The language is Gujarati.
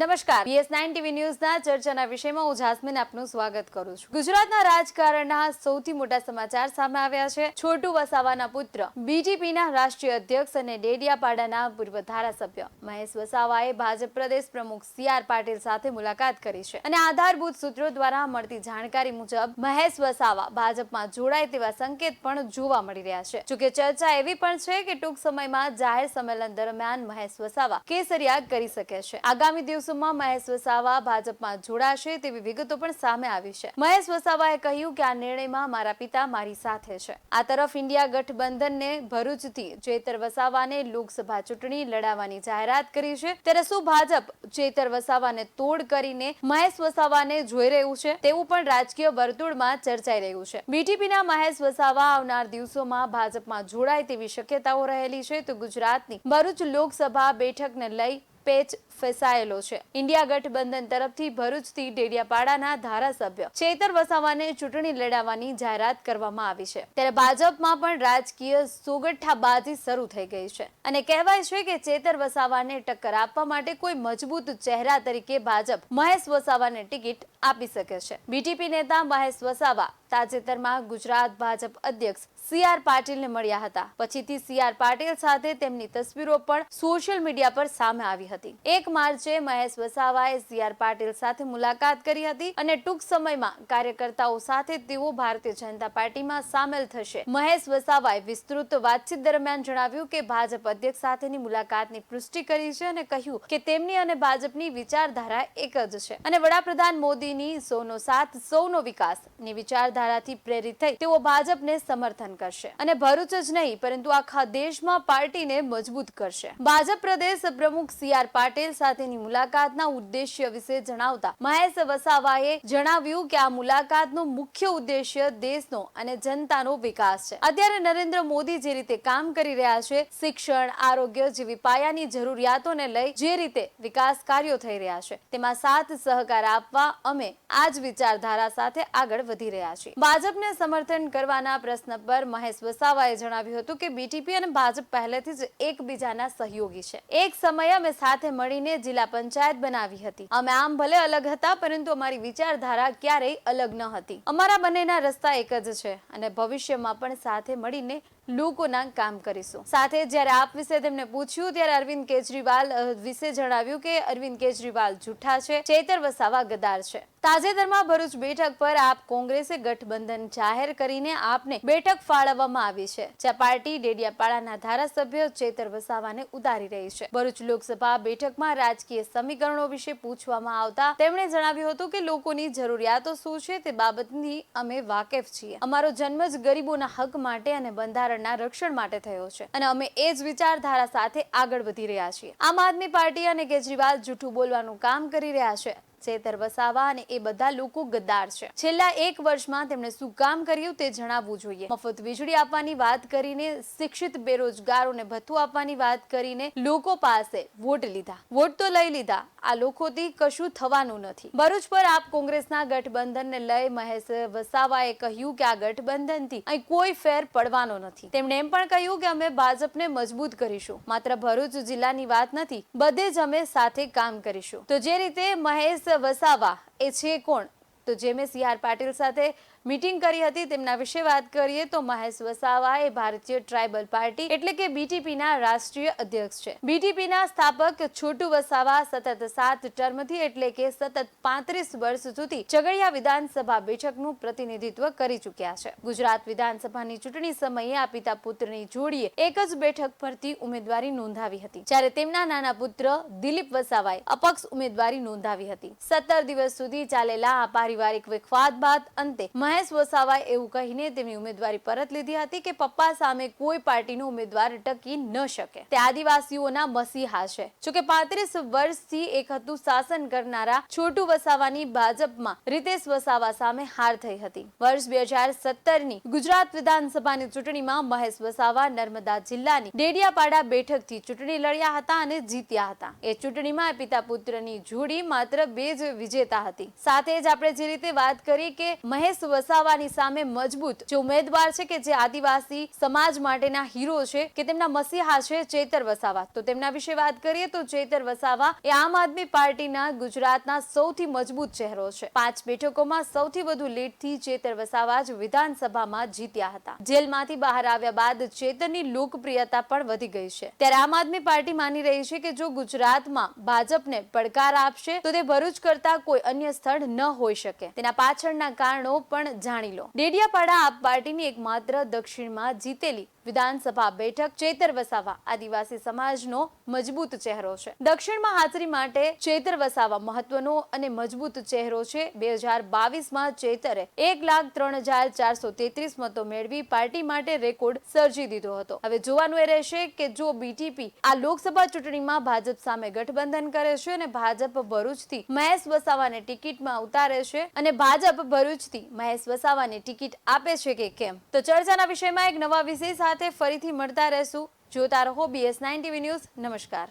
નમસ્કાર. બીએસ નાઇન ટીવી ન્યૂઝના ચર્ચાના વિષયમાં હું જાસ્મીન આપનું સ્વાગત કરું છું. ગુજરાતના રાજકારણના સૌથી મોટા સમાચાર સામે આવ્યા છે. છોટુ વસાવાના પુત્ર બીજેપીના રાષ્ટ્રીય અધ્યક્ષ અને ડેડિયાપાડાના પૂર્વ ધારાસભ્ય. મહેશ વસાવાએ ભાજપ પ્રદેશ પ્રમુખ સી આર પાટીલ સાથે મુલાકાત કરી છે અને આધારભૂત સૂત્રો દ્વારા મળતી જાણકારી મુજબ મહેશ વસાવા ભાજપમાં જોડાય તેવા સંકેત પણ જોવા મળી રહ્યા છે. જોકે ચર્ચા એવી પણ છે કે ટૂંક સમયમાં જાહેર સંમેલન દરમિયાન મહેશ વસાવા કેસરિયા કરી શકે છે. આગામી દિવસોમાં મહેશ વસાવા ભાજપમાં જોડાશે તેવી વિગતો પણ સામે આવી છે. મહેશ વસાવાએ કહ્યું કે આ નિર્ણયમાં મારા પિતા મારી સાથે છે. આ તરફ ઇન્ડિયા ગઠબંધનને ભરૂચથી ચેતર વસાવાને લોકસભા ચૂંટણી લડાવવાની જાહેરાત કરી છે. ત્યારે શું ભાજપ ચેતર વસાવાને તોડ કરીને મહેશ વસાવાને જોઈ રહ્યું છે? તેવું પણ રાજકીય વર્તુળમાં ચર્ચાઈ રહ્યું છે. બીટીપીના મહેશ વસાવા આવનાર દિવસોમાં ભાજપમાં જોડાય તેવી શક્યતાઓ રહેલી છે. તો ગુજરાતની ભરૂચ લોકસભા બેઠકને લઈ પેચ ફેસાયેલો છે. ઇન્ડિયા ગઠબંધન તરફથી ભરૂચથી ડેડિયાપાડાના ધારાસભ્ય ચેતર વસાવાને ચૂંટણી લડાવવાની જાહેરાત કરવામાં આવી છે. ત્યારે ભાજપમાં પણ રાજકીય સોગઠ્ઠાબાજી શરૂ થઈ ગઈ છે. અને કહેવાય છે કે ચેતર વસાવાને ટક્કર આપવા માટે કોઈ મજબૂત ચહેરા તરીકે ભાજપ મહેશ વસાવાને ટિકિટ આપી શકે છે. બીટીપી નેતા મહેશ વસાવા તાજેતરમાં ગુજરાત ભાજપ અધ્યક્ષ સી આર પાટીલને મળ્યા હતા. પછીથી સી આર પાટીલ સાથે તેમની તસવીરો પણ સોશિયલ મીડિયા પર સામે આવી હતી. એક માર્ચે મહેશ વસાવાએ સી આર પાટીલ સાથે મુલાકાત કરી હતી અને ટૂંક સમયમાં કાર્યકર્તાઓ સાથે તેઓ ભારતીય જનતા પાર્ટીમાં સામેલ થશે. મહેશ વસાવાએ વિસ્તૃત વાતચીત દરમિયાન જણાવ્યું કે ભાજપ અધ્યક્ષ સાથેની મુલાકાતની પુષ્ટિ કરી છે અને કહ્યું કે તેમની અને ભાજપની વિચારધારા એક જ છે. અને વડાપ્રધાન મોદીની સૌનો સાથ, સૌનો વિકાસ, ની વિચારધારાથી પ્રેરિત થઈ તેઓ ભાજપને સમર્થન કરશે. અને ભરૂચ જ નહીં, પરંતુ આખા દેશમાં પાર્ટીને મજબૂત કરશે. ભાજપ પ્રદેશ પ્રમુખ સી આર પાટીલ સાથેની મુલાકાતના ઉદ્દેશ્ય વિશે જણાવતા મહેશ વસાવાએ જણાવ્યું કે આ મુલાકાતનો મુખ્ય ઉદ્દેશ્ય દેશનો અને જનતાનો વિકાસ છે. અત્યારે નરેન્દ્ર મોદી જે રીતે કામ કરી રહ્યા છે, શિક્ષણ, આરોગ્ય જેવી પાયાની જરૂરિયાતોને લઈ જે રીતે વિકાસ કાર્યો થઈ રહ્યા છે, તેમાં સાથ સહકાર આપવા અમે આ જ વિચારધારા સાથે આગળ વધી રહ્યા છીએ. ભાજપને સમર્થન કરવાના પ્રશ્ન પર મહેશ વસાવાએ જણાવ્યું હતું કે બીટીપી અને ભાજપ પહેલેથી જ એકબીજાના સહયોગી છે. એક સમયે અમે સાથે મળીને જિલ્લા પંચાયત બનાવી હતી. અમે આમ ભલે અલગ હતા, પરંતુ અમારી વિચારધારા ક્યારેય અલગ ન હતી. અમારા બંનેના રસ્તા એક જ છે અને ભવિષ્યમાં પણ સાથે મળીને લોકોના કામ કરીશું. સાથે જ્યારે આપ વિશે તેમને પૂછ્યું, ત્યારે અરવિંદ કેજરીવાલ વિશે જણાવ્યું કે અરવિંદ કેજરીવાલ જૂઠા છે, ચેતર વસાવા ગદાર છે. તાજેતરમાં ભરૂચ બેઠક પર આપ કોંગ્રેસે ગઠબંધન જાહેર કરીને આપને બેઠક ફાળવવામાં આવી છે. જ્યાં પાર્ટી ડેડિયાપાડાના ધારાસભ્ય ચેતર વસાવાને ઉતારી રહી છે. ભરૂચ લોકસભા બેઠકમાં રાજકીય સમીકરણો વિશે પૂછવામાં આવતા તેમણે જણાવ્યું હતું કે લોકોની જરૂરિયાતો શું છે તે બાબતની અમે વાકેફ છીએ. અમારો જન્મ જ ગરીબોના હક માટે અને બંધારણના રક્ષણ માટે થયો છે. અને અમે એ જ વિચારધારા સાથે આગળ વધી રહ્યા છીએ. આમ આદમી પાર્ટી અને કેજરીવાલ જૂઠું બોલવાનું કામ કરી રહ્યા છે. ચેતર વસાવા અને એ બધા લોકો ગદ્દાર છે. છેલ્લા એક વર્ષમાં તેમણે શું કામ કર્યું તે જણાવવું જોઈએ. મફત વીજળી આપવાની વાત કરીને, શિક્ષિત બેરોજગારોને ભથ્થું આપવાની વાત કરીને લોકો પાસે વોટ લીધા. વોટ તો લઈ લીધા. આ લોકોથી કશું થવાનું નથી. ભરૂચ પર આપ કોંગ્રેસના ગઠબંધનને લઈ મહેશ વસાવાએ કહ્યું કે આ ગઠબંધનથી અહીં કોઈ ફેર પડવાનો નથી. તેમણે એમ પણ કહ્યું કે અમે ભાજપને મજબૂત કરીશું. માત્ર ભરૂચ જિલ્લાની વાત નથી, બધે જ અમે સાથે કામ કરીશું. તો જે રીતે મહેશ વસાવા. એ છે કોણ? તો જેમે સી આર પાટીલ સાથે મીટિંગ કરી હતી, તેમના વિશે વાત કરીએ તો મહેશ વસાવા એ ભારતીય ટ્રાઇબલ પાર્ટી એટલે કે બીટીપીના રાષ્ટ્રીય અધ્યક્ષ છે. બીટીપીના સ્થાપક છોટુ વસાવા સતત સાત ટર્મથી એટલે કે સતત પાંત્રીસ વર્ષ સુધી ઝઘડિયા વિધાનસભા બેઠકનું પ્રતિનિધિત્વ કરી ચૂક્યા છે. ગુજરાત વિધાનસભાની ચૂંટણી સમયે આ પિતા પુત્રની જોડીએ એક જ બેઠક પરથી ઉમેદવારી નોંધાવી હતી. જ્યારે તેમના નાના પુત્ર દિલીપ વસાવાએ અપક્ષ ઉમેદવારી નોંધાવી હતી. સત્તર દિવસ સુધી ચાલેલા આ પારિવારિક વિખવાદ બાદ અંતે મહેશ વસાવાએ એવું કહીને તેમની ઉમેદવારી પરત લીધી હતી કે પપ્પા સામે કોઈ પાર્ટીનો ઉમેદવાર ટકી ન શકે. તે આદિવાસીઓના મસીહા છે. જોકે પાંત્રીસ વર્ષથી એક હતું શાસન કરનારા છોટુ વસાવાની ભાજપમાં રીતેશ વસાવા સામે હાર થઈ હતી. વર્ષ બે હજાર સત્તરની ગુજરાત વિધાનસભાની ચૂંટણીમાં મહેશ વસાવા નર્મદા જિલ્લાની ડેડિયાપાડા બેઠકથી ચૂંટણી લડ્યા હતા અને જીત્યા હતા. એ ચૂંટણીમાં પિતા પુત્રની જોડી માત્ર બે જ વિજેતા હતી. સાથે જ આપણે જે રીતે વાત કરી કે મહેશ વસાવાની સામે મજબૂત જે ઉમેદવાર છે કે જે આદિવાસી સમાજ માટેના હીરો છે કે તેમના મસીહા છે ચેતર વસાવા. તો તેમના વિશે વાત કરીએ તો ચેતર વસાવા એ આમ આદમી પાર્ટીના ગુજરાતના સૌથી મજબૂત ચહેરો છે. પાંચ બેઠકોમાં સૌથી વધુ લીડથી ચેતર વસાવા જ વિધાનસભામાં જીત્યા હતા. જેલમાંથી બહાર આવ્યા બાદ ચેતરની લોકપ્રિયતા પણ વધી ગઈ છે. ત્યારે આમ આદમી પાર્ટી માની રહી છે કે જો ગુજરાતમાં ભાજપને પડકાર આપશે તો તે ભરૂચ કરતા કોઈ અન્ય સ્થળ ન હોઈ શકે. તેના પાછળના કારણો પણ જાણી લો. ડેડિયાપાડા આપ પાર્ટીની એકમાત્ર દક્ષિણમાં જીતેલી વિધાનસભા બેઠક ચેતર વસાવા આદિવાસી સમાજનો મજબૂત ચહેરો છે. દક્ષિણમાં હાજરી માટે ચેતર વસાવા મહત્વનો અને મજબૂત ચહેરો છે. બે હજાર બાવીસમાં ચેતરે એક લાખ ત્રણ હજાર ચારસો તેત્રીસ મતો મેળવી પાર્ટી માટે રેકોર્ડ સર્જી દીધો હતો. હવે જોવાનું એ રહેશે કે જો બીટીપી આ લોકસભા ચૂંટણીમાં ભાજપ સામે ગઠબંધન કરે છે અને ભાજપ ભરૂચથી મહેશ વસાવાને ટિકિટમાં ઉતારે છે અને ભાજપ ભરૂચથી મહેશ વસાવાને ટિકિટ આપે છે કે કેમ? તો ચર્ચાના વિષયમાં એક નવા વિષય સાથે ફરીથી મળતા રહેશું. જોતા રહો બીએસ નાઇન ટીવી ન્યૂઝ નમસ્કાર.